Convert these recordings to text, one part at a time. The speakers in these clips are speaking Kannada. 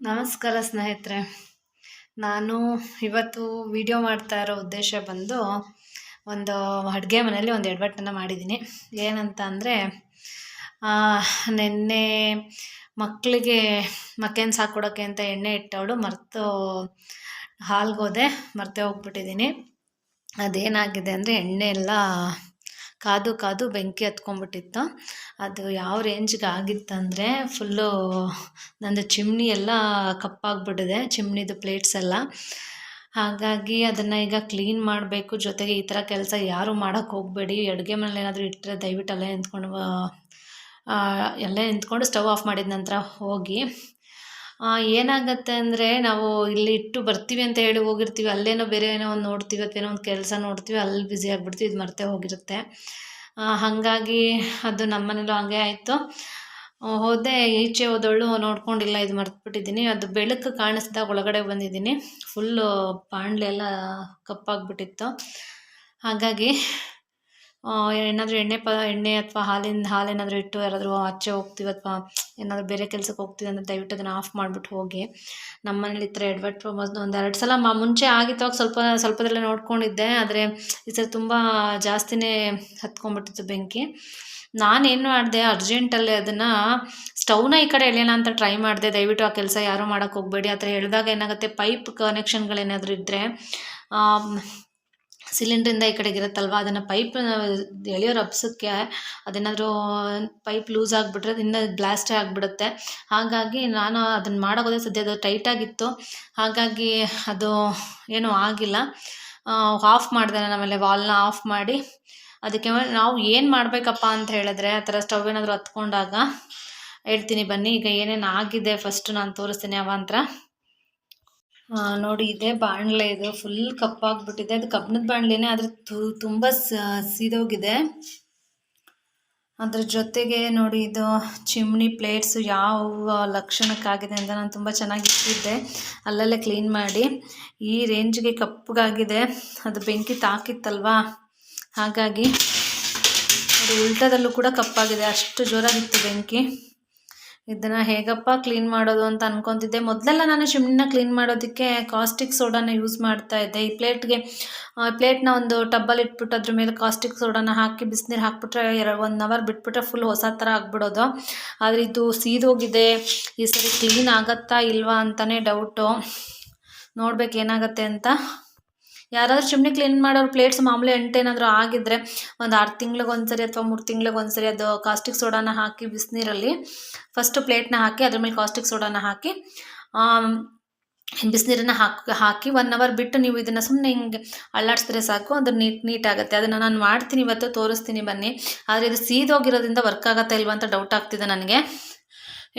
ನಮಸ್ಕಾರ ಸ್ನೇಹಿತರೆ. ನಾನು ಇವತ್ತು ವಿಡಿಯೋ ಮಾಡ್ತಾ ಇರೋ ಉದ್ದೇಶ ಬಂದು ಒಂದು ಅಡುಗೆ ಮನೆಯಲ್ಲಿ ಒಂದು ಎಡವಟ್ಟನ್ನು ಮಾಡಿದ್ದೀನಿ. ಏನಂತ ಅಂದರೆ ನಿನ್ನೆ ಮಕ್ಕಳಿಗೆ ಮಕ್ಕೇನು ಸಾಕೊಡೋಕ್ಕೆ ಅಂತ ಎಣ್ಣೆ ಇಟ್ಟವಳು ಮರೆತು ಹಾಲ್ಗೋದೆ ಮರ್ತೇ ಹೋಗ್ಬಿಟ್ಟಿದ್ದೀನಿ. ಅದೇನಾಗಿದೆ ಅಂದರೆ ಎಣ್ಣೆ ಎಲ್ಲ ಕಾದು ಕಾದು ಬೆಂಕಿ ಹತ್ಕೊಂಡ್ಬಿಟ್ಟಿತ್ತು. ಅದು ಯಾವ ರೇಂಜ್ಗೆ ಆಗಿತ್ತಂದರೆ ಫುಲ್ಲು ನಂದು ಚಿಮ್ನಿ ಎಲ್ಲ ಕಪ್ಪಾಗ್ಬಿಟ್ಟಿದೆ, ಚಿಮ್ನಿದು ಪ್ಲೇಟ್ಸ್ ಎಲ್ಲ. ಹಾಗಾಗಿ ಅದನ್ನು ಈಗ ಕ್ಲೀನ್ ಮಾಡಬೇಕು. ಜೊತೆಗೆ ಈ ಥರ ಕೆಲಸ ಯಾರೂ ಮಾಡೋಕ್ಕೆ ಹೋಗಬೇಡಿ. ಅಡುಗೆ ಮನೇಲಿ ಏನಾದರೂ ಇಟ್ಟರೆ ದಯವಿಟ್ಟು ಅಲ್ಲೇ ನಿಂತ್ಕೊಂಡು ಅಲ್ಲೇ ನಿಂತ್ಕೊಂಡು ಸ್ಟವ್ ಆಫ್ ಮಾಡಿದ ನಂತರ ಹೋಗಿ. ಏನಾಗುತ್ತೆ ಅಂದರೆ ನಾವು ಇಲ್ಲಿ ಇಟ್ಟು ಬರ್ತೀವಿ ಅಂತ ಹೇಳಿ ಹೋಗಿರ್ತೀವಿ. ಅಲ್ಲೇನೋ ಬೇರೆ ಏನೋ ಒಂದು ನೋಡ್ತೀವಿ ಏನೋ ಒಂದು ಕೆಲಸ ನೋಡ್ತೀವಿ, ಅಲ್ಲಿ ಬ್ಯುಸಿ ಆಗಿಬಿಡ್ತೀವಿ, ಇದು ಮರ್ತೆ ಹೋಗಿರುತ್ತೆ. ಹಾಗಾಗಿ ಅದು ನಮ್ಮನೇಲೂ ಹಂಗೆ ಹಾಗೆ ಆಯಿತು ಹೋದೆ, ಈಚೆ ಹೋದವಳು ನೋಡ್ಕೊಂಡಿಲ್ಲ, ಇದು ಮರ್ತ್ಬಿಟ್ಟಿದ್ದೀನಿ. ಅದು ಬೆಳಕು ಕಾಣಿಸ್ದಾಗ ಒಳಗಡೆ ಬಂದಿದ್ದೀನಿ. ಫುಲ್ಲು ಬಾಣಲೆಲ್ಲ ಕಪ್ಪಾಗ್ಬಿಟ್ಟಿತ್ತು. ಹಾಗಾಗಿ ಏನಾದರೂ ಎಣ್ಣೆ ಪ, ಎಣ್ಣೆ ಅಥವಾ ಹಾಲಿನ ಹಾಲೇನಾದರೂ ಇಟ್ಟು ಯಾರಾದರೂ ಆಚೆ ಹೋಗ್ತೀವಿ ಅಥವಾ ಏನಾದರೂ ಬೇರೆ ಕೆಲಸಕ್ಕೆ ಹೋಗ್ತೀವಿ ಅಂದರೆ ದಯವಿಟ್ಟು ಅದನ್ನು ಆಫ್ ಮಾಡಿಬಿಟ್ಟು ಹೋಗಿ. ನಮ್ಮ ಮನೇಲಿ ಈ ಥರ ಎಡ್ವರ್ಟ್ ಒಂದು ಎರಡು ಸಲ ಮ, ಮುಂಚೆ ಆಗಿತ್ತು ಸ್ವಲ್ಪ, ಸ್ವಲ್ಪದಲ್ಲೇ ನೋಡ್ಕೊಂಡಿದ್ದೆ. ಆದರೆ ಈ ಸಲ ತುಂಬ ಜಾಸ್ತಿನೇ ಹತ್ಕೊಂಡ್ಬಿಟ್ಟಿತ್ತು ಬೆಂಕಿ. ನಾನೇನು ಮಾಡಿದೆ, ಅರ್ಜೆಂಟಲ್ಲಿ ಅದನ್ನು ಸ್ಟವ್ನ ಈ ಕಡೆ ಎಳೆಯೋಣ ಅಂತ ಟ್ರೈ ಮಾಡಿದೆ. ದಯವಿಟ್ಟು ಆ ಕೆಲಸ ಯಾರೂ ಮಾಡೋಕ್ಕೆ ಹೋಗಬೇಡಿ. ಆ ಥರ ಹೇಳಿದಾಗ ಏನಾಗುತ್ತೆ, ಪೈಪ್ ಕನೆಕ್ಷನ್ಗಳೇನಾದರೂ ಇದ್ದರೆ ಸಿಲಿಂಡ್ರಿಂದ ಈ ಕಡೆಗೆ ಇರುತ್ತಲ್ವ? ಅದನ್ನು ಪೈಪ್ ಎಳೆಯೋ ರಭಸಕ್ಕೆ ಅದೇನಾದರೂ ಪೈಪ್ ಲೂಸ್ ಆಗಿಬಿಟ್ರೆ ಇನ್ನೂ ಬ್ಲಾಸ್ಟೇ ಆಗಿಬಿಡುತ್ತೆ. ಹಾಗಾಗಿ ನಾನು ಅದನ್ನು ಮಾಡೋಕೋದೇ ಸದ್ಯ ಅದು ಟೈಟಾಗಿತ್ತು ಹಾಗಾಗಿ ಅದು ಏನೂ ಆಗಿಲ್ಲ. ಆಫ್ ಮಾಡಿದೆ ನಾನು ಆಮೇಲೆ ವಾಲ್ನ ಆಫ್ ಮಾಡಿ. ಅದಕ್ಕೆ ನಾವು ಏನು ಮಾಡಬೇಕಪ್ಪ ಅಂತ ಹೇಳಿದ್ರೆ ಆ ಥರ ಸ್ಟವ್ ಏನಾದರೂ ಹತ್ಕೊಂಡಾಗ ಹೇಳ್ತೀನಿ ಬನ್ನಿ. ಈಗ ಏನೇನು ಆಗಿದೆ ಫಸ್ಟು ನಾನು ತೋರಿಸ್ತೀನಿ ಅವಾಂತರ ನೋಡಿ ಇದೆ ಬಾಣಲೆ ಇದು. ಫುಲ್ ಕಪ್ಪಾಗ್ಬಿಟ್ಟಿದೆ. ಅದು ಕಬ್ಬಿಣದ ಬಾಣಲೆನೇ, ಆದರೆ ತುಂಬ ಸೀದೋಗಿದೆ. ಅದ್ರ ಜೊತೆಗೆ ನೋಡಿ ಇದು ಚಿಮ್ನಿ ಪ್ಲೇಟ್ಸು ಯಾವ ಲಕ್ಷಣಕ್ಕಾಗಿದೆ ಅಂತ ನಾನು ತುಂಬ ಚೆನ್ನಾಗಿ ಇಟ್ಟಿದ್ದೆ. ಅಲ್ಲಲ್ಲೇ ಕ್ಲೀನ್ ಮಾಡಿ. ಈ ರೇಂಜ್ಗೆ ಕಪ್ಪಗಾಗಿದೆ. ಅದು ಬೆಂಕಿ ತಾಕಿತ್ತಲ್ವಾ? ಹಾಗಾಗಿ, ಅದು ಉಲ್ಟದಲ್ಲೂ ಕೂಡ ಕಪ್ಪಾಗಿದೆ. ಅಷ್ಟು ಜೋರಾಗಿತ್ತು ಬೆಂಕಿ. ಇದನ್ನು ಹೇಗಪ್ಪ ಕ್ಲೀನ್ ಮಾಡೋದು ಅಂತ ಅನ್ಕೊತಿದ್ದೆ. ಮೊದಲೆಲ್ಲ ನಾನು ಶಿಮ್ನ ಕ್ಲೀನ್ ಮಾಡೋದಕ್ಕೆ ಕಾಸ್ಟಿಕ್ ಸೋಡಾನ ಯೂಸ್ ಮಾಡ್ತಾ ಇದ್ದೆ. ಈ ಪ್ಲೇಟ್ಗೆ ಪ್ಲೇಟ್ನ ಒಂದು ಟಬ್ಬಲ್ಲಿ ಇಟ್ಬಿಟ್ಟು ಅದ್ರ ಮೇಲೆ ಕಾಸ್ಟಿಕ್ ಸೋಡಾನ ಹಾಕಿ, ಬಿಸಿನೀರು ಹಾಕ್ಬಿಟ್ರೆ ಎರಡು ಒನ್ ಅವರ್ ಬಿಟ್ಬಿಟ್ರೆ ಫುಲ್ ಹೊಸ ಥರ ಆಗ್ಬಿಡೋದು. ಆದರೆ ಇದು ಸೀದೋಗಿದೆ ಈ ಸರಿ ಕ್ಲೀನ್ ಆಗತ್ತಾ ಇಲ್ವಾ ಅಂತಲೇ ಡೌಟು ನೋಡ್ಬೇಕು ಏನಾಗುತ್ತೆ ಅಂತ. ಯಾರಾದರೂ ಚಿಮ್ನಿ ಕ್ಲೀನ್ ಮಾಡೋರು ಪ್ಲೇಟ್ಸ್ ಮಾಮೂಲಿ ಎಂಟೇನಾದರೂ ಆಗಿದ್ದರೆ ಒಂದು ಆರು ತಿಂಗ್ಳಿಗೆ ಒಂದು ಸರಿ ಅಥವಾ ಮೂರು ತಿಂಗ್ಳಿಗೆ ಒಂದ್ಸರಿ ಅದು ಕಾಸ್ಟಿಕ್ ಸೋಡಾನ ಹಾಕಿ ಬಿಸಿನೀರಲ್ಲಿ ಫಸ್ಟು ಪ್ಲೇಟ್ನ ಹಾಕಿ ಅದ್ರ ಮೇಲೆ ಕಾಸ್ಟಿಕ್ ಸೋಡಾನ ಹಾಕಿ ಬಿಸಿನೀರನ್ನು ಹಾಕಿ ಹಾಕಿ ಒನ್ ಅವರ್ ಬಿಟ್ಟು ನೀವು ಇದನ್ನು ಸುಮ್ಮನೆ ಹಿಂಗೆ ಅಳ್ಳಾಡಿಸಿದ್ರೆ ಸಾಕು, ಅದು ನೀಟ್ ನೀಟಾಗುತ್ತೆ ಅದನ್ನು ನಾನು ಮಾಡ್ತೀನಿ ಇವತ್ತು, ತೋರಿಸ್ತೀನಿ ಬನ್ನಿ. ಆದರೆ ಇದು ಸೀದೋಗಿರೋದ್ರಿಂದ ವರ್ಕ್ ಆಗುತ್ತಾ ಇಲ್ವಾ ಅಂತ ಡೌಟ್ ಆಗ್ತಿದೆ ನನಗೆ.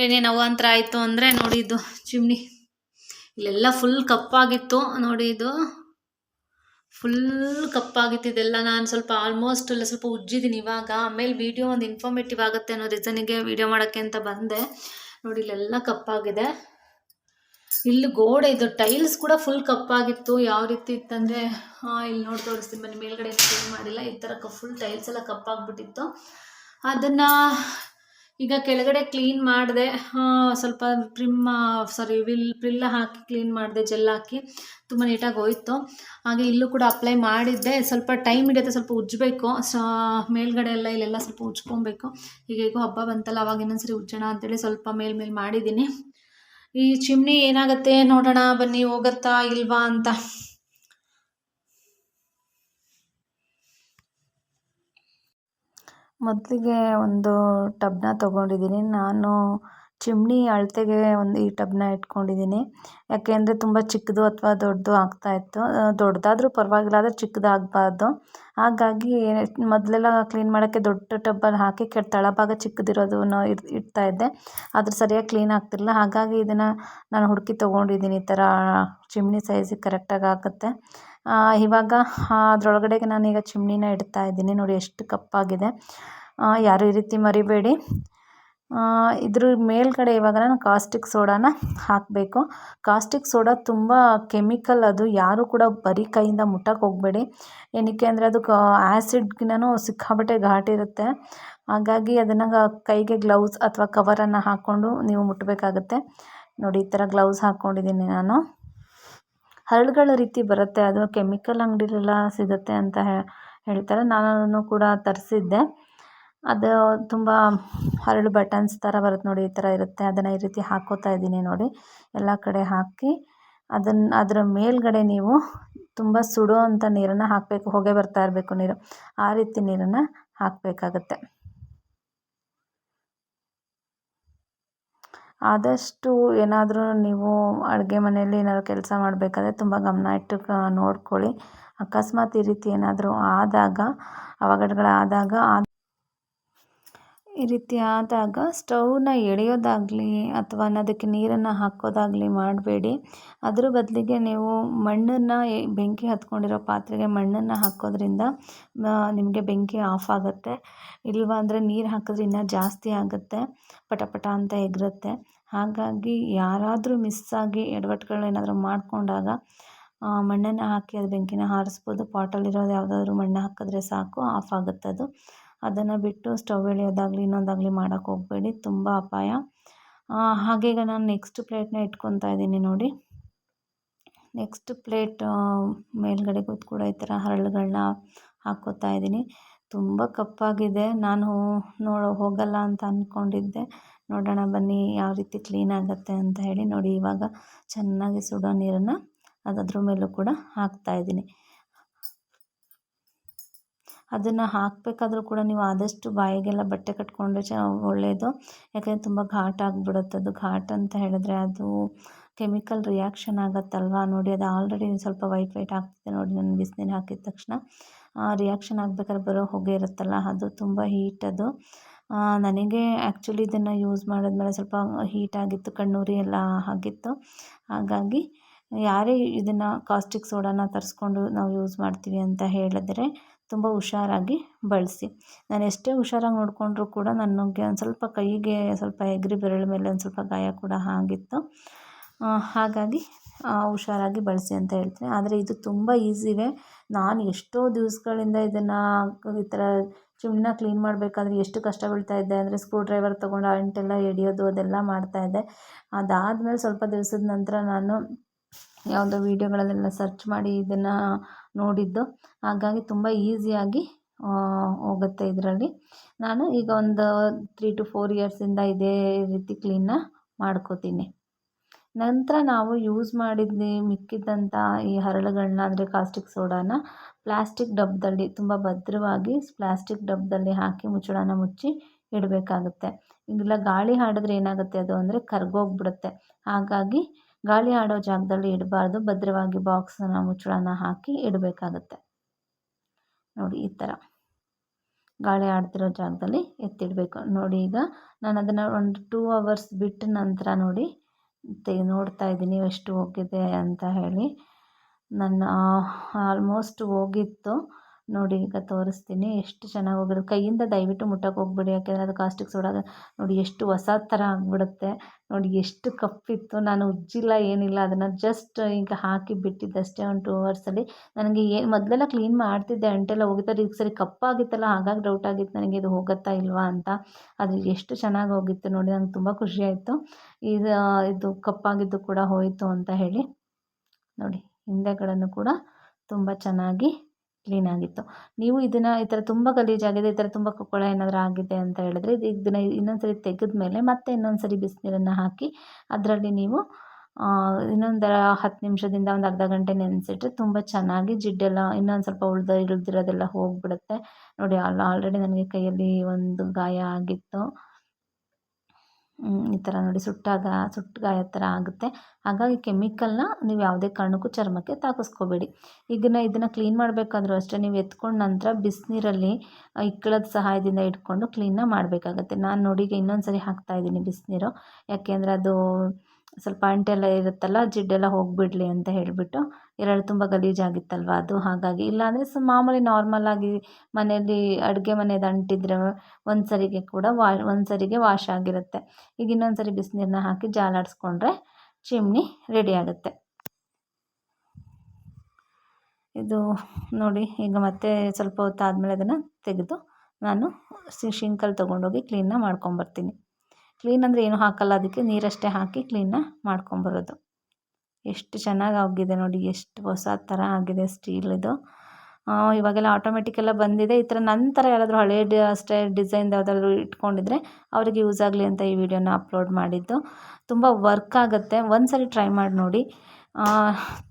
ಏನೇನು ಅವಾಂತರ ಆಯಿತು ಅಂದರೆ ನೋಡಿ ಇದು ಚಿಮ್ನಿ. ಇಲ್ಲೆಲ್ಲ ಫುಲ್ ಕಪ್ಪಾಗಿತ್ತು. ನೋಡಿ ಇದು ಫುಲ್ ಕಪ್ಪಾಗಿತ್ತಿದೆಲ್ಲ ನಾನು ಸ್ವಲ್ಪ ಆಲ್ಮೋಸ್ಟ್ ಎಲ್ಲ ಸ್ವಲ್ಪ ಉಜ್ಜಿದ್ದೀನಿ ಇವಾಗ. ಆಮೇಲೆ ವೀಡಿಯೋ ಒಂದು ಇನ್ಫಾರ್ಮೇಟಿವ್ ಆಗುತ್ತೆ ಅನ್ನೋ ರೀಸನಿಗೆ ವೀಡಿಯೋ ಮಾಡೋಕ್ಕೆ ಅಂತ ಬಂದೆ. ನೋಡಿ, ಇಲ್ಲೆಲ್ಲ ಕಪ್ಪಾಗಿದೆ. ಇಲ್ಲಿ ಗೋಡೆ, ಇದು ಟೈಲ್ಸ್ ಕೂಡ ಫುಲ್ ಕಪ್ಪಾಗಿತ್ತು. ಯಾವ ರೀತಿ ಇತ್ತಂದರೆ ಇಲ್ಲಿ ನೋಡಿ ತೋರಿಸ್ತೀನಿ ಬನ್ನಿ. ಮೇಲ್ಗಡೆ ಕ್ಲೀನ್ ಮಾಡಿಲ್ಲ. ಈ ಥರ ಫುಲ್ ಟೈಲ್ಸ್ ಎಲ್ಲ ಕಪ್ಪಾಗಿಬಿಟ್ಟಿತ್ತು. ಅದನ್ನು ಈಗ ಕೆಳಗಡೆ ಕ್ಲೀನ್ ಮಾಡಿದೆ ಸ್ವಲ್ಪ ಪ್ರಿಮ್ಮ ಸಾರಿ ವಿಲ್ ಪ್ರಿಲ್ಲ ಹಾಕಿ ಕ್ಲೀನ್ ಮಾಡಿದೆ ಜೆಲ್ ಹಾಕಿ. ತುಂಬ ನೀಟಾಗಿ ಹೋಯಿತು. ಹಾಗೆ ಇಲ್ಲೂ ಕೂಡ ಅಪ್ಲೈ ಮಾಡಿದ್ದೆ. ಸ್ವಲ್ಪ ಟೈಮ್ ಹಿಡಿಯುತ್ತೆ, ಸ್ವಲ್ಪ ಉಜ್ಜಬೇಕು. ಮೇಲ್ಗಡೆ ಎಲ್ಲ, ಇಲ್ಲೆಲ್ಲ ಸ್ವಲ್ಪ ಉಜ್ಕೊಬೇಕು ಈಗ ಹೇಗೋ ಹಬ್ಬ ಬಂತಲ್ಲ, ಅವಾಗ ಇನ್ನೊಂದ್ಸರಿ ಉಜ್ಜೋಣ ಅಂತೇಳಿ ಸ್ವಲ್ಪ ಮೇಲ್ ಮೇಲೆ ಮಾಡಿದ್ದೀನಿ. ಈ ಚಿಮ್ನಿ ಏನಾಗುತ್ತೆ ನೋಡೋಣ, ಬನ್ನಿ, ಹೋಗತ್ತಾ ಇಲ್ವಾ ಅಂತ. ಮೊದಲಿಗೆ ಒಂದು ಟಬ್ನ ತೊಗೊಂಡಿದ್ದೀನಿ. ನಾನು ಚಿಮ್ಣಿ ಅಳತೆಗೆ ಒಂದು ಈ ಟಬ್ನ ಇಟ್ಕೊಂಡಿದ್ದೀನಿ. ಯಾಕೆ ಅಂದರೆ ತುಂಬ ಚಿಕ್ಕದು ಅಥವಾ ದೊಡ್ಡದು ಆಗ್ತಾಯಿತ್ತು ದೊಡ್ಡದಾದ್ರೂ ಪರವಾಗಿಲ್ಲ, ಆದರೆ ಚಿಕ್ಕದಾಗಬಾರ್ದು. ಹಾಗಾಗಿ ಮೊದಲೆಲ್ಲ ಕ್ಲೀನ್ ಮಾಡೋಕ್ಕೆ ದೊಡ್ಡ ಟಬ್ಬಲ್ಲಿ ಹಾಕಿ ಕೆ ತಳಭಾಗ ಚಿಕ್ಕದಿರೋದನ್ನು ಇಡ್ತಾಯಿದ್ದೆ ಆದರೆ ಸರಿಯಾಗಿ ಕ್ಲೀನ್ ಆಗ್ತಿರಲಿಲ್ಲ. ಹಾಗಾಗಿ ಇದನ್ನು ನಾನು ಹುಡುಕಿ ತೊಗೊಂಡಿದ್ದೀನಿ. ಈ ಥರ ಚಿಮ್ಣಿ ಸೈಜಿಗೆ ಕರೆಕ್ಟಾಗಿ ಆಗುತ್ತೆ. ಇವಾಗ ಅದರೊಳಗಡೆಗೆ ನಾನೀಗ ಚಿಮ್ನಿನ ಇಡ್ತಾ ಇದ್ದೀನಿ. ನೋಡಿ, ಎಷ್ಟು ಕಪ್ಪಾಗಿದೆ. ಯಾರು ಈ ರೀತಿ ಮರಿಬೇಡಿ. ಇದ್ರ ಮೇಲ್ಗಡೆ ಇವಾಗ ನಾನು ಕಾಸ್ಟಿಕ್ ಸೋಡಾನ ಹಾಕಬೇಕು. ಕಾಸ್ಟಿಕ್ ಸೋಡಾ ತುಂಬ ಕೆಮಿಕಲ್ ಅದು. ಯಾರು ಕೂಡ ಬರೀ ಕೈಯಿಂದ ಮುಟ್ಟಕ್ಕೆ ಹೋಗಬೇಡಿ. ಏನಕ್ಕೆ ಅಂದರೆ ಅದು ಆ್ಯಸಿಡ್ಗಿನೂ ಸಿಕ್ಕಾಪಟ್ಟೆ ಘಾಟ್ ಇರುತ್ತೆ. ಹಾಗಾಗಿ ಅದನ್ನು ಕೈಗೆ ಗ್ಲೌಸ್ ಅಥವಾ ಕವರನ್ನು ಹಾಕ್ಕೊಂಡು ನೀವು ಮುಟ್ಟಬೇಕಾಗತ್ತೆ ನೋಡಿ, ಈ ಥರ ಗ್ಲೌಸ್ ಹಾಕ್ಕೊಂಡಿದ್ದೀನಿ ನಾನು. ಹರಳುಗಳ ರೀತಿ ಬರುತ್ತೆ, ಅದು ಕೆಮಿಕಲ್ ಅಂಗಡಿಲೆಲ್ಲ ಸಿಗುತ್ತೆ ಅಂತ ಹೇಳ್ತಾರೆ. ನಾನು ಅದನ್ನು ಕೂಡ ತರಿಸಿದ್ದೆ. ಅದು ತುಂಬ ಹರಳು ಬಟನ್ಸ್ ಥರ ಬರುತ್ತೆ ನೋಡಿ, ಈ ಥರ ಇರುತ್ತೆ. ಅದನ್ನು ಈ ರೀತಿ ಹಾಕ್ಕೋತಾ ಇದ್ದೀನಿ ನೋಡಿ. ಎಲ್ಲ ಕಡೆ ಹಾಕಿ ಅದನ್ನು ಅದರ ಮೇಲ್ಗಡೆ ನೀವು ತುಂಬ ಸುಡೋ ಅಂಥ ನೀರನ್ನು ಹಾಕಬೇಕು. ಹೊಗೆ ಬರ್ತಾ ಇರಬೇಕು ನೀರು. ಆ ರೀತಿ ನೀರನ್ನು ಹಾಕಬೇಕಾಗತ್ತೆ. ಆದಷ್ಟು ಏನಾದರೂ ನೀವು ಅಡುಗೆ ಮನೆಯಲ್ಲಿ ಏನಾದ್ರು ಕೆಲಸ ಮಾಡಬೇಕಾದ್ರೆ ತುಂಬ ಗಮನ ಇಟ್ಟು ನೋಡ್ಕೊಳ್ಳಿ. ಅಕಸ್ಮಾತ್ ಈ ರೀತಿ ಏನಾದರೂ ಆದಾಗ, ಅವಘಡಗಳಾದಾಗ ಈ ರೀತಿ ಆದಾಗ ಸ್ಟೌವ್ನ ಎಳೆಯೋದಾಗಲಿ ಅಥವಾ ಅದಕ್ಕೆ ನೀರನ್ನು ಹಾಕೋದಾಗಲಿ ಮಾಡಬೇಡಿ. ಅದ್ರ ಬದಲಿಗೆ ನೀವು ಮಣ್ಣನ್ನು ಬೆಂಕಿ ಹತ್ಕೊಂಡಿರೋ ಪಾತ್ರೆಗೆ ಮಣ್ಣನ್ನು ಹಾಕೋದ್ರಿಂದ ನಿಮಗೆ ಬೆಂಕಿ ಆಫ್ ಆಗುತ್ತೆ. ಇಲ್ವಾ ನೀರು ಹಾಕಿದ್ರೆ ಇನ್ನೂ ಜಾಸ್ತಿ ಆಗುತ್ತೆ. ಪಟ ಪಟ ಅಂತ ಎಗರುತ್ತೆ. ಹಾಗಾಗಿ ಯಾರಾದರೂ ಮಿಸ್ಸಾಗಿ ಎಡವಟ್ಟುಗಳೇನಾದರೂ ಮಾಡಿಕೊಂಡಾಗ ಮಣ್ಣನ್ನು ಹಾಕಿ ಅದು ಬೆಂಕಿನ ಹಾರಿಸ್ಬೋದು. ಪಾಟಲ್ಲಿರೋದು ಯಾವುದಾದ್ರೂ ಮಣ್ಣು ಹಾಕಿದ್ರೆ ಸಾಕು, ಆಫ್ ಆಗುತ್ತೆ ಅದು. ಅದನ್ನು ಬಿಟ್ಟು ಸ್ಟವ್ ಎಳೆಯೋದಾಗಲಿ ಇನ್ನೊಂದಾಗಲಿ ಮಾಡೋಕ್ಕೆ ಹೋಗಬೇಡಿ, ತುಂಬ ಅಪಾಯ. ಹಾಗೆ ಈಗ ನಾನು ನೆಕ್ಸ್ಟ್ ಪ್ಲೇಟ್ನ ಇಟ್ಕೊತಾ ಇದ್ದೀನಿ ನೋಡಿ. ನೆಕ್ಸ್ಟ್ ಪ್ಲೇಟ್ ಮೇಲ್ಗಡೆಗೂ ಕೂಡ ಈ ಥರ ಹರಳುಗಳನ್ನ ಹಾಕ್ಕೋತಾ ಇದ್ದೀನಿ. ತುಂಬ ಕಪ್ಪಾಗಿದೆ. ನಾನು ನೋಡೋ, ಹೋಗಲ್ಲ ಅಂತ ಅಂದ್ಕೊಂಡಿದ್ದೆ ನೋಡೋಣ ಬನ್ನಿ ಯಾವ ರೀತಿ ಕ್ಲೀನ್ ಆಗುತ್ತೆ ಅಂತ ಹೇಳಿ ನೋಡಿ ಇವಾಗ ಚೆನ್ನಾಗಿ ಸುಡೋ ನೀರನ್ನು ಅದ್ರ ಮೇಲೂ ಕೂಡ ಹಾಕ್ತಾಯಿದ್ದೀನಿ ಅದನ್ನು ಹಾಕಬೇಕಾದ್ರೂ ಕೂಡ ನೀವು ಆದಷ್ಟು ಬಾಯಿಗೆಲ್ಲ ಬಟ್ಟೆ ಕಟ್ಟಿಕೊಂಡ್ರೆ ಚ ಒಳ್ಳೆಯದು ಯಾಕೆಂದರೆ ತುಂಬ ಘಾಟ್ ಆಗಿಬಿಡುತ್ತೆ. ಅದು ಘಾಟ್ ಅಂತ ಹೇಳಿದ್ರೆ ಅದು ಕೆಮಿಕಲ್ ರಿಯಾಕ್ಷನ್ ಆಗುತ್ತಲ್ವಾ? ನೋಡಿ, ಅದು ಆಲ್ರೆಡಿ ಸ್ವಲ್ಪ ವೈಟ್ ವೈಟ್ ಆಗ್ತಿದೆ ನೋಡಿ, ನಾನು ಬಿಸಿನೀರು ಹಾಕಿದ ತಕ್ಷಣ. ರಿಯಾಕ್ಷನ್ ಆಗ್ಬೇಕಾದ್ರೆ ಬರೋ ಹೊಗೆ ಇರುತ್ತಲ್ಲ, ಅದು ತುಂಬ ಹೀಟ್ ಅದು. ನನಗೆ ಆ್ಯಕ್ಚುಲಿ ಇದನ್ನು ಯೂಸ್ ಮಾಡಿದ್ಮೇಲೆ ಸ್ವಲ್ಪ ಹೀಟ್ ಆಗಿತ್ತು, ಕಣ್ಣೂರಿ ಎಲ್ಲ ಆಗಿತ್ತು. ಹಾಗಾಗಿ ಯಾರೇ ಇದನ್ನು, ಕಾಸ್ಟಿಕ್ ಸೋಡಾನ ತರಿಸ್ಕೊಂಡು ನಾವು ಯೂಸ್ ಮಾಡ್ತೀವಿ ಅಂತ ಹೇಳಿದ್ರೆ ತುಂಬ ಹುಷಾರಾಗಿ ಬಳಸಿ. ನಾನು ಎಷ್ಟೇ ಹುಷಾರಾಗಿ ನೋಡಿಕೊಂಡ್ರೂ ಕೂಡ ನನಗೆ ಒಂದು ಸ್ವಲ್ಪ ಕೈಗೆ ಸ್ವಲ್ಪ ಎಗರಿ ಬೆರಳು ಮೇಲೆ ಒಂದು ಸ್ವಲ್ಪ ಗಾಯ ಕೂಡ ಆಗಿತ್ತು. ಹಾಗಾಗಿ ಹುಷಾರಾಗಿ ಬಳಸಿ ಅಂತ ಹೇಳ್ತೀನಿ. ಆದರೆ ಇದು ತುಂಬ ಈಸಿವೆ ನಾನು ಎಷ್ಟೋ ದಿವಸಗಳಿಂದ ಇದನ್ನು ಈ ಥರ ಚಿಮ್ನ ಕ್ಲೀನ್ ಮಾಡಬೇಕಾದ್ರೆ ಎಷ್ಟು ಕಷ್ಟ ಬೀಳ್ತಾಯಿದ್ದೆ ಅಂದರೆ ಸ್ಕ್ರೂ ಡ್ರೈವರ್ ತೊಗೊಂಡು ಅಂಟೆಲ್ಲ ಹಿಡಿಯೋದು ಅದೆಲ್ಲ ಮಾಡ್ತಾಯಿದ್ದೆ ಅದಾದಮೇಲೆ ಸ್ವಲ್ಪ ದಿವಸದ ನಂತರ ನಾನು ಯಾವುದೋ ವೀಡಿಯೋಗಳಲ್ಲೆಲ್ಲ ಸರ್ಚ್ ಮಾಡಿ ಇದನ್ನು ನೋಡಿದ್ದು. ಹಾಗಾಗಿ ತುಂಬ ಈಸಿಯಾಗಿ ಹೋಗುತ್ತೆ ಇದರಲ್ಲಿ. ನಾನು ಈಗ ಒಂದು ತ್ರೀ ಟು ಫೋರ್ ಇಯರ್ಸಿಂದ ಇದೇ ರೀತಿ ಕ್ಲೀನ್ನ ಮಾಡ್ಕೋತೀನಿ. ನಂತರ ನಾವು ಯೂಸ್ ಮಾಡಿದ ಮಿಕ್ಕಿದ್ದಂಥ ಈ ಹರಳುಗಳನ್ನ ಅಂದರೆ ಕಾಸ್ಟಿಕ್ ಸೋಡಾನ ಪ್ಲಾಸ್ಟಿಕ್ ಡಬ್ಬದಲ್ಲಿ ತುಂಬ ಭದ್ರವಾಗಿ ಪ್ಲಾಸ್ಟಿಕ್ ಡಬ್ಬದಲ್ಲಿ ಹಾಕಿ ಮುಚ್ಚಳನ ಮುಚ್ಚಿ ಇಡಬೇಕಾಗುತ್ತೆ. ಇಲ್ಲ ಗಾಳಿ ಹಾಡಿದ್ರೆ ಏನಾಗುತ್ತೆ ಅದು ಅಂದರೆ ಕರ್ಗೋಗ್ಬಿಡುತ್ತೆ. ಹಾಗಾಗಿ ಗಾಳಿ ಆಡೋ ಜಾಗದಲ್ಲಿ ಇಡಬಾರ್ದು. ಭದ್ರವಾಗಿ ಬಾಕ್ಸನ್ನು ಮುಚ್ಚಳನ ಹಾಕಿ ಇಡಬೇಕಾಗುತ್ತೆ. ನೋಡಿ, ಈ ಥರ ಗಾಳಿ ಆಡ್ತಿರೋ ಜಾಗದಲ್ಲಿ ಎತ್ತಿಡಬೇಕು. ನೋಡಿ, ಈಗ ನಾನು ಅದನ್ನು ಒಂದು ಟೂ ಅವರ್ಸ್ ಬಿಟ್ಟ ನಂತರ ನೋಡಿ, ತೆ, ನೋಡ್ತಾ ಇದ್ದೀನಿ ಎಷ್ಟು ಹೋಗಿದೆ ಅಂತ ಹೇಳಿ. ನನ್ನ ಆಲ್ಮೋಸ್ಟ್ ಹೋಗಿತ್ತು. ನೋಡಿ ಈಗ ತೋರಿಸ್ತೀನಿ ಎಷ್ಟು ಚೆನ್ನಾಗಿ ಹೋಗಿರೋದು ಕೈಯಿಂದ ದಯವಿಟ್ಟು ಮುಟ್ಟಕ್ಕೆ ಹೋಗ್ಬೇಡಿ, ಯಾಕೆಂದರೆ ಅದು ಕಾಸ್ಟಿಕ್ ಸೋಡಾ ನೋಡಿ ಎಷ್ಟು ಹೊಸ ಥರ ಆಗಿಬಿಡುತ್ತೆ. ನೋಡಿ ಎಷ್ಟು ಕಪ್ಪಿತ್ತು. ನಾನು ಉಜ್ಜಿಲ್ಲ, ಏನಿಲ್ಲ. ಅದನ್ನು ಜಸ್ಟ್ ಈಗ ಹಾಕಿ ಬಿಟ್ಟಿದ್ದಷ್ಟೇ ಒಂದು ಟೂ ಅವರ್ಸಲ್ಲಿ ನನಗೆ ಏನು ಮೊದಲೆಲ್ಲ ಕ್ಲೀನ್ ಮಾಡ್ತಿದ್ದೆ ಅಂಟೆಲ್ಲ ಹೋಗಿತ್ತು. ಈಗ ಸರಿ ಕಪ್ಪಾಗಿತ್ತಲ್ಲ, ಹಾಗಾಗಿ ಡೌಟ್ ಆಗಿತ್ತು. ನನಗೆ ಇದು ಹೋಗುತ್ತಾ ಇಲ್ವಾ ಅಂತ. ಅದು ಎಷ್ಟು ಚೆನ್ನಾಗಿ ಹೋಗಿತ್ತು ನೋಡಿ, ನಂಗೆ ತುಂಬ ಖುಷಿ ಆಯಿತು. ಇದು ಇದು ಕಪ್ಪಾಗಿದ್ದು ಕೂಡ ಹೋಯಿತು ಅಂತ ಹೇಳಿ. ನೋಡಿ ಹಿಂದೆಗಳನ್ನು ಕೂಡ ತುಂಬ ಚೆನ್ನಾಗಿ ಕ್ಲೀನಾಗಿತ್ತು ನೀವು ಇದನ್ನು ಈ ಥರ ತುಂಬ ಗಲೀಜಾಗಿದೆ ಈ ಥರ ತುಂಬ ಕೊಳ ಏನಾದರೂ ಆಗಿದೆ ಅಂತ ಹೇಳಿದ್ರೆ ಇದು ಇದನ್ನು ಇನ್ನೊಂದು ಸರಿ ತೆಗೆದ ಮೇಲೆ ಮತ್ತೆ ಇನ್ನೊಂದು ಸರಿ ಬಿಸಿನೀರನ್ನು ಹಾಕಿ ಅದರಲ್ಲಿ ನೀವು ಇನ್ನೊಂದು ಹತ್ತು ನಿಮಿಷದಿಂದ ಒಂದು ಅರ್ಧ ಗಂಟೆ ನೆನೆಸಿಟ್ರೆ ತುಂಬ ಚೆನ್ನಾಗಿ ಜಿಡ್ಡೆಲ್ಲ ಇನ್ನೊಂದು ಸ್ವಲ್ಪ ಉಳಿದ ಇಳಿದಿರೋದೆಲ್ಲ ಹೋಗಿಬಿಡುತ್ತೆ. ನೋಡಿ ಅಲ್ಲಿ ಆಲ್ರೆಡಿ ನನಗೆ ಕೈಯಲ್ಲಿ ಒಂದು ಗಾಯ ಆಗಿತ್ತು. ಈ ಥರ ನೋಡಿ ಸುಟ್ಟಾಗ ಸುಟ್ಟ ಗಾಯ ಥರ ಆಗುತ್ತೆ. ಹಾಗಾಗಿ ಕೆಮಿಕಲ್ನ ನೀವು ಯಾವುದೇ ಕಾರಣಕ್ಕೂ ಚರ್ಮಕ್ಕೆ ತಾಕಿಸ್ಕೋಬೇಡಿ. ಈಗಿನ ಇದನ್ನು ಕ್ಲೀನ್ ಮಾಡಬೇಕಾದ್ರೂ ಅಷ್ಟೇ, ನೀವು ಎತ್ಕೊಂಡು ನಂತರ ಬಿಸಿನೀರಲ್ಲಿ ಇಕ್ಕಳದ ಸಹಾಯದಿಂದ ಇಟ್ಕೊಂಡು ಕ್ಲೀನ್ನ ಮಾಡಬೇಕಾಗತ್ತೆ. ನಾನು ನೋಡಿ ಈಗ ಇನ್ನೊಂದು ಸರಿ ಹಾಕ್ತಾಯಿದ್ದೀನಿ ಬಿಸಿನೀರು. ಯಾಕೆಂದರೆ ಅದು ಸ್ವಲ್ಪ ಅಂಟೆಲ್ಲ ಇರುತ್ತಲ್ಲ, ಜಿಡ್ಡೆಲ್ಲ ಹೋಗಿಬಿಡ್ಲಿ ಅಂತ ಹೇಳಿಬಿಟ್ಟು ಎರಡು ತುಂಬ ಗಲೀಜಾಗಿತ್ತಲ್ವ ಅದು? ಹಾಗಾಗಿ ಇಲ್ಲಾಂದರೆ ಸೊ ಮಾಮೂಲಿ ನಾರ್ಮಲ್ಲಾಗಿ ಮನೆಯಲ್ಲಿ ಅಡುಗೆ ಮನೆದು ಅಂಟಿದ್ರೆ ಒಂದು ಸರಿಗೆ ಕೂಡ ವಾ ಒಂದು ಸರಿಗೆ ವಾಶ್ ಆಗಿರುತ್ತೆ. ಈಗ ಇನ್ನೊಂದು ಸರಿ ಬಿಸಿನೀರನ್ನ ಹಾಕಿ ಜಾಲಾಡಿಸ್ಕೊಂಡ್ರೆ ಚಿಮ್ನಿ ರೆಡಿ ಆಗುತ್ತೆ. ಇದು ನೋಡಿ, ಈಗ ಮತ್ತೆ ಸ್ವಲ್ಪ ಹೊತ್ತಾದಮೇಲೆ ಅದನ್ನು ತೆಗೆದು ನಾನು ಶಿಂಕಲ್ಲಿ ತೊಗೊಂಡೋಗಿ ಕ್ಲೀನ್ನ ಮಾಡ್ಕೊಂಬರ್ತೀನಿ. ಕ್ಲೀನ್ ಅಂದರೆ ಏನೂ ಹಾಕಲ್ಲ, ಅದಕ್ಕೆ ನೀರಷ್ಟೇ ಹಾಕಿ ಕ್ಲೀನ ಮಾಡ್ಕೊಂಬರೋದು. ಎಷ್ಟು ಚೆನ್ನಾಗಿ ಆಗಿದೆ ನೋಡಿ, ಎಷ್ಟು ಹೊಸ ಥರ ಆಗಿದೆ ಸ್ಟೀಲ್ ಇದು. ಇವಾಗೆಲ್ಲ ಆಟೋಮೆಟಿಕ್ ಎಲ್ಲ ಬಂದಿದೆ. ಈ ಥರ ನಂತರ ಯಾರಾದರೂ ಹಳೇ ಅಷ್ಟೇ ಡಿಸೈನ್ದು ಯಾವುದಾದ್ರೂ ಇಟ್ಕೊಂಡಿದ್ರೆ ಅವರಿಗೆ ಯೂಸ್ ಆಗಲಿ ಅಂತ ಈ ವಿಡಿಯೋನ ಅಪ್ಲೋಡ್ ಮಾಡಿದ್ದು. ತುಂಬ ವರ್ಕ್ ಆಗುತ್ತೆ. ಒಂದು ಸರಿ ಟ್ರೈ ಮಾಡಿ ನೋಡಿ.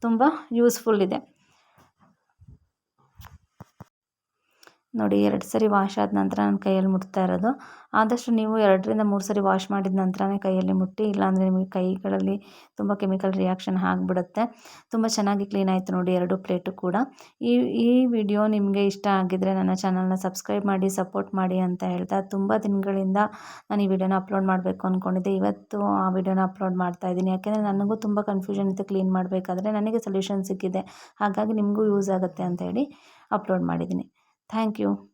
ತುಂಬ ಯೂಸ್ಫುಲ್ ಇದೆ. ನೋಡಿ, ಎರಡು ಸರಿ ವಾಶ್ ಆದ ನಂತರ ನಾನು ಕೈಯಲ್ಲಿ ಮುಟ್ತಾ ಇರೋದು. ಆದಷ್ಟು ನೀವು ಎರಡರಿಂದ ಮೂರು ಸರಿ ವಾಶ್ ಮಾಡಿದ ನಂತರನೇ ಕೈಯಲ್ಲಿ ಮುಟ್ಟಿ, ಇಲ್ಲಾಂದರೆ ನಿಮಗೆ ಕೈಗಳಲ್ಲಿ ತುಂಬ ಕೆಮಿಕಲ್ ರಿಯಾಕ್ಷನ್ ಆಗಿಬಿಡುತ್ತೆ. ತುಂಬ ಚೆನ್ನಾಗಿ ಕ್ಲೀನ್ ಆಯಿತು ನೋಡಿ, ಎರಡು ಪ್ಲೇಟು ಕೂಡ. ಈ ಈ ವಿಡಿಯೋ ನಿಮಗೆ ಇಷ್ಟ ಆಗಿದ್ದರೆ ನನ್ನ ಚಾನಲ್ನ ಸಬ್ಸ್ಕ್ರೈಬ್ ಮಾಡಿ ಸಪೋರ್ಟ್ ಮಾಡಿ ಅಂತ ಹೇಳ್ತಾ ತುಂಬ ದಿನಗಳಿಂದ ನಾನು ಈ ವಿಡಿಯೋನ ಅಪ್ಲೋಡ್ ಮಾಡಬೇಕು ಅಂದ್ಕೊಂಡಿದ್ದೆ ಇವತ್ತು ಆ ವಿಡಿಯೋನ ಅಪ್ಲೋಡ್ ಮಾಡ್ತಾ ಇದ್ದೀನಿ. ಯಾಕೆಂದರೆ ನನಗೂ ತುಂಬ ಕನ್ಫ್ಯೂಷನ್ ಇತ್ತು ಕ್ಲೀನ್ ಮಾಡಬೇಕಾದ್ರೆ ನನಗೆ ಸೊಲ್ಯೂಷನ್ ಸಿಕ್ಕಿದೆ. ಹಾಗಾಗಿ ನಿಮಗೂ ಯೂಸ್ ಆಗುತ್ತೆ ಅಂತ ಹೇಳಿ ಅಪ್ಲೋಡ್ ಮಾಡಿದ್ದೀನಿ. thank you